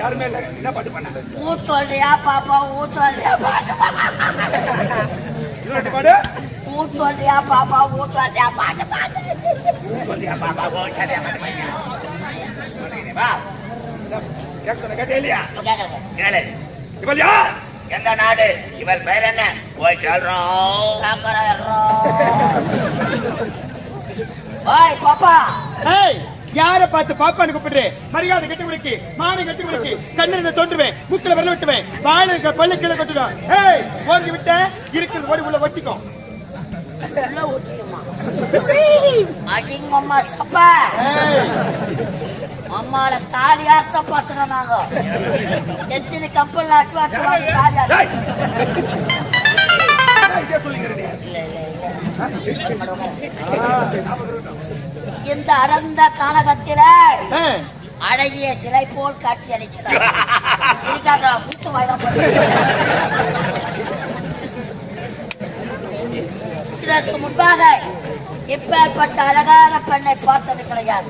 யாருமே இல்லை. என்ன பாட்டு பண்ண ஊ சொல்றியா பாப்பா ஊ சொல்றியா பாட்டு. இன்னொரு பாடு. ஊ சொல்றியா பாப்பா ஊ சொல்றியா பாட்டு பாட்டு சொல்லியா பாப்பா ஓ சரியா பாட்டு பண்ணியா வா. கேட்க சொன்ன கேட்டே இல்லையா கேட்கறேன் கேளு. இவள் யார்? எந்த நாடு? இவர் பெயர் என்ன? போய் சொல்றோம். ஓய் பாப்பா. ஏய் யார பார்த்து பாப்பான்னு கூப்பிடுறே? மரியாதை கட்டி விடுக்கு மானை கட்டி விடுக்கு கண்ணில தோன்றுவேன் மூக்கில வரல விட்டுவேன் வாழை பள்ளி கீழே கொட்டுடும் ஏய் ஓங்கி விட்ட இருக்கிறது ஓடி உள்ள ஒட்டிக்கும் உள்ள ஊற்றியுமா அடிங்க அம்மா சப்பா. ஏய். அம்மாவோட தாலி அர்த்த பசங்க நாங்க. எத்தனை கப்பல் வாங்கி தாலி இந்த அடர்ந்த கானகத்தில அழகிய சிலை போல் காட்சி அளிக்கிறார். வாயிலாம். இதற்கு முன்பாக இப்பேற்பட்ட அழகான பெண்ணை பார்த்தது கிடையாது.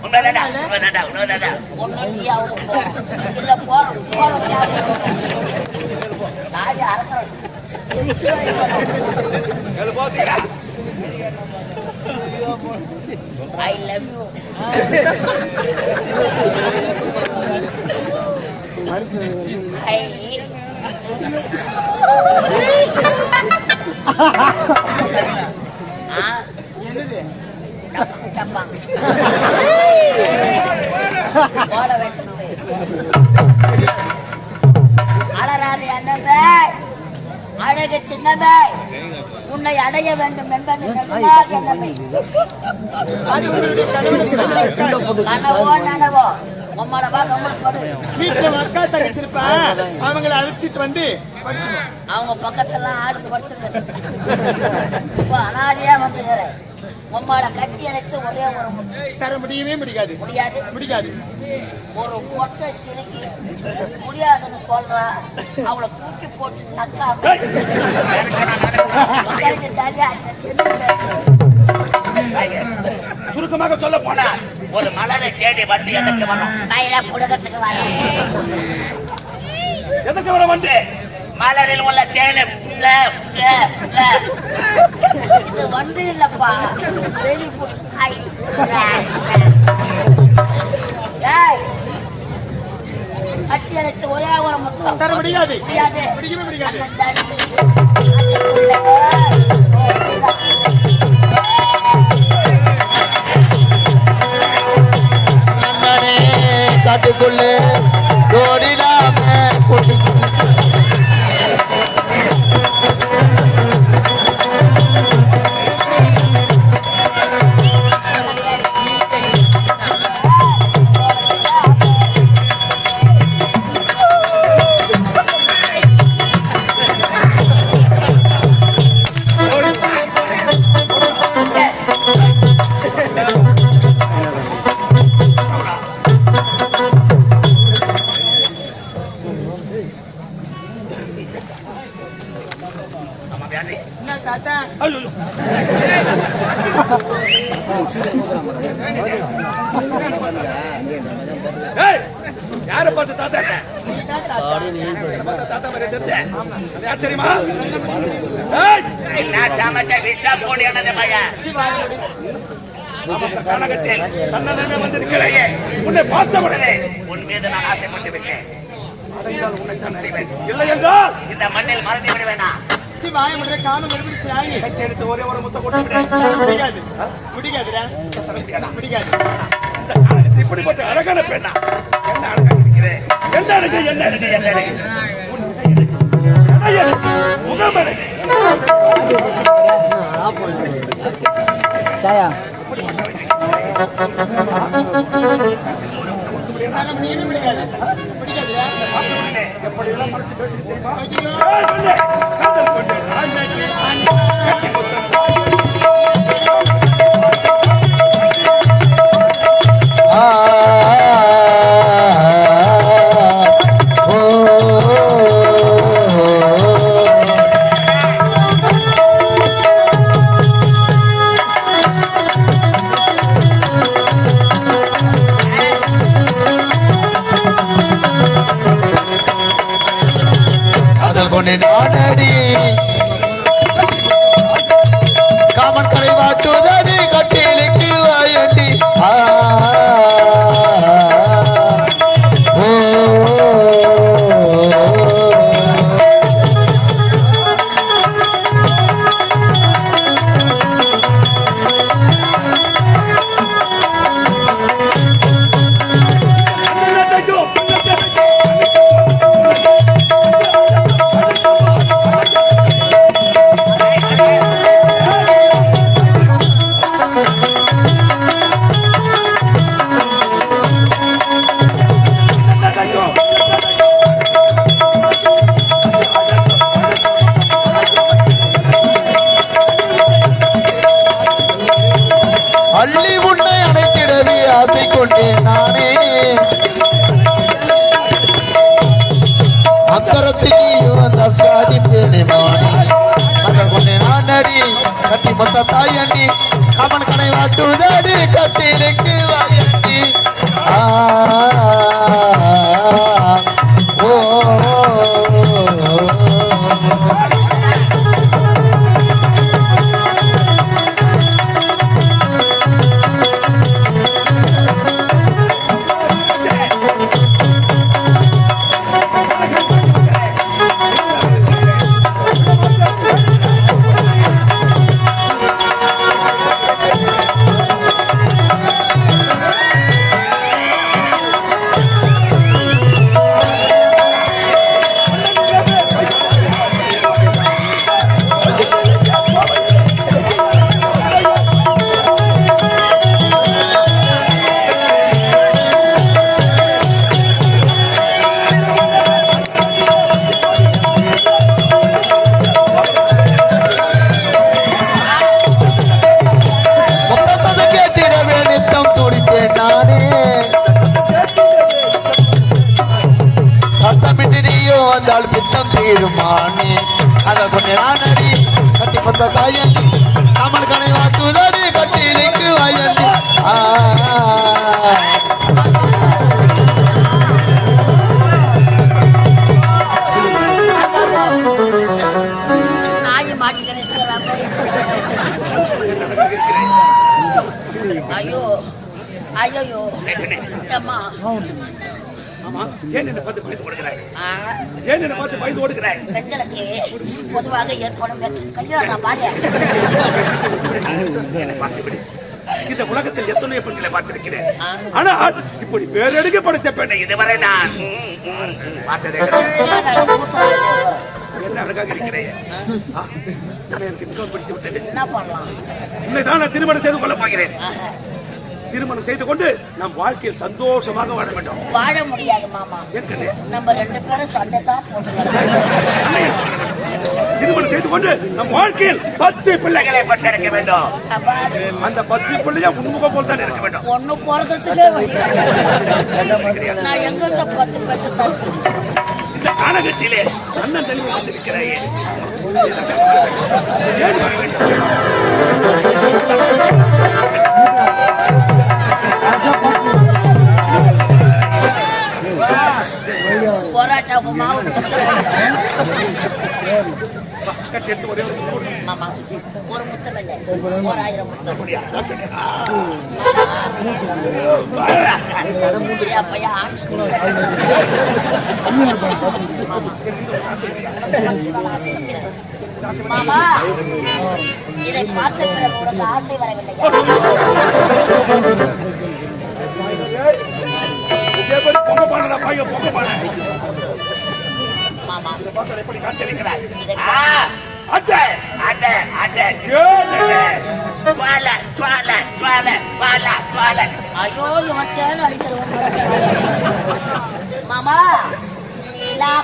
இல்ல போறோம் போறோம் தாய் ஐ லவ் யூ ஐ ஆ டப்பாங்க டப்பாங்க போட வெட்டுறது அலராது அண்ணமே அழகு சின்னமே. உன்னை அடைய வேண்டும் என்பது கனவு நனவோ அவங்கள அழைச்சிட்டு வந்து. அவங்க பக்கத்தெல்லாம் ஆடு படுத்துங்க இப்போ அனாதையா வந்துக்கிறேன் உம்மோட கட்டி அணைத்து ஒரே ஒரு தர முடியவே முடியாது. முடியாது? முடியாது. ஒரு பொட்டை சிறுக்கி முடியாதுன்னு சொல்றா. அவளை தூக்கி போட்டு நக்கா சுருக்கமாக சொல்ல போனா ஒரு மலரை தேடி வந்து எனக்கு வரும்? கையில புடகத்துக்கு வர எதுக்கு வர வந்து மலரில் உள்ள தேனை. இது வந்து இல்லப்பா. காய் கட்டி அணைத்து ஒரே ஒரு முத்தம். தர முடியாது. முடியாது. முடியவே முடியாது. நண்பனே காட்டுக்குள்ளே ஓடிடாம கொண்டு யாரை பார்த்து தாத்தா தாத்தா மாதிரி தெரிஞ்சேன் யார் தெரியுமா? கனகத்தில் தன்னலமே வந்திருக்கிறேன் உன்னை பார்த்த உடனே உன் மீது நான் ஆசைப்பட்டு விட்டேன். இல்லை என்றால் இந்த மண்ணில் மறந்து விடுவேனா? சி வாய முறை காணும் மறுபடிச்சு ஆகி எடுத்து ஒரே ஒரு விடு முடியாது இந்த கனகத்தில் இப்படிப்பட்ட அழகான பெண்ணா. என்ன அழகா இருக்கிறேன் என்ன அழகு? என்ன அழகு? என்ன அழகு? முகம் அழகு. எப்படி எல்லாம் மறைச்சு தெரியுமா காதல் கொண்டு. আ பெண்களுக்கு பொதுவாக ஏற்படும் கல்யாணம் பாடிய? இந்த உலகத்தில் எத்தனையோ பெண்களை பார்த்திருக்கிறேன். ஆனால் இப்படி பேரெடுக்க படைத்த பெண்ணை இதுவரை நான் பார்த்ததே. என்ன அழகாக இருக்கிறேன். எனக்கு மிகவும் பிடித்து விட்டது. என்ன பண்ணலாம்? உன்னை தான் நான் திருமணம் செய்து கொள்ளப் போகிறேன். திருமணம் செய்து கொண்டு நம் வாழ்க்கையில் சந்தோஷமாக வாழ வேண்டும். வாழ முடியாது மாமா. நம்ம ரெண்டு பேரும் சண்டை தான் திருமணம் செய்து கொண்டு நம் வாழ்க்கையில் பத்து பிள்ளைகளை பெற்றெடுக்க வேண்டும். அந்த பத்து பிள்ளையா உன்முகம் போல் தான் இருக்க வேண்டும். ஒண்ணு போறதுக்கே. நான் எங்கிட்ட பத்து பேச்சு தருக்கு இந்த கானகத்திலே அண்ணன் தனிமை வந்திருக்கிறாயே. ஏன் வர வேண்டும்? போராட்டம் மாவு கட்டி ஒரே ஒரு முத்தம். மாமா ஒரு ஒரு ஆயிரம் மாமா இதை பார்த்த பிறகு உனக்கு ஆசை வரவில்லையா பொங்க பாடல பையன் பொங்க பாட மாமா. இந்த பாசல் எப்படி இதை அத்தை. அட்டை, அட்டை. ஐயோ இவன் தேன் அடிக்கிறவன் மாமா நிலா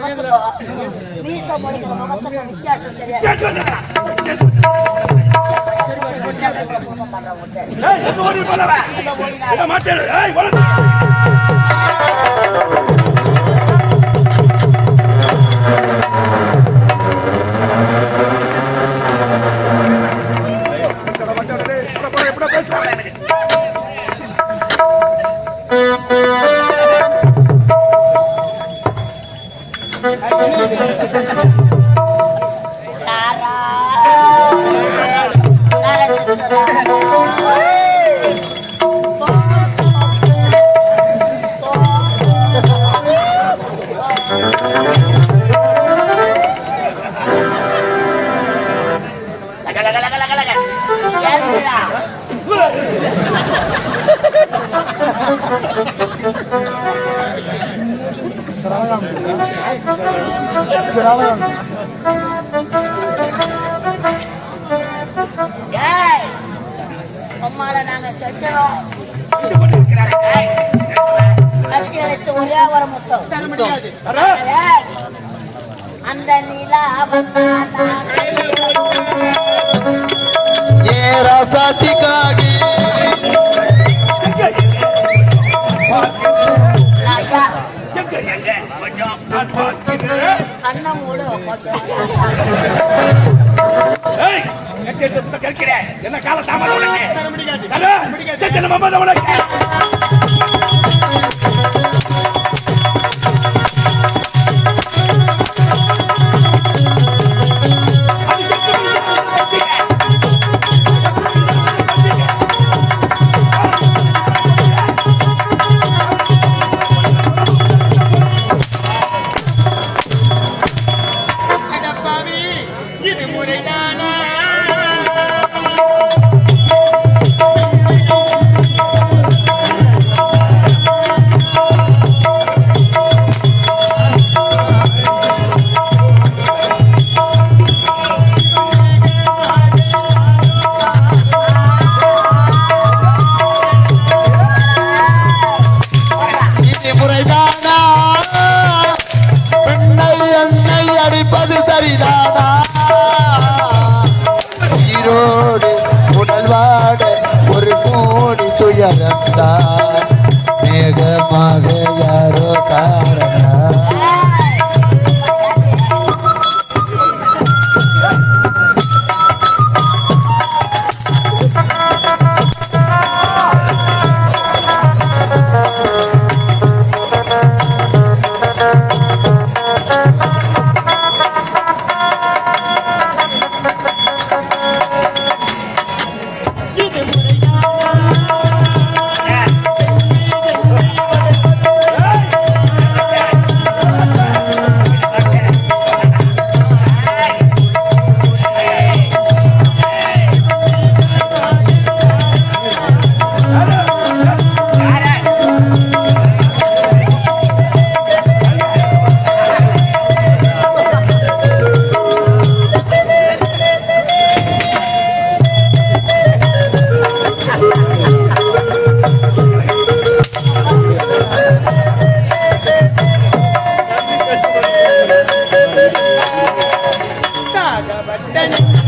மகத்துவ மீச வித்தியாசம் தெரியாது. உம்மால நாங்க செஞ்சோம். அச்சடித்து ஒரே ஒரு முத்தம். அந்த நிலா ஏ ராசாத்திக்காகி. கண்ணம் கூட என்ன கால தாமதம் உனக்கு? ராஜபட்டனுக்கு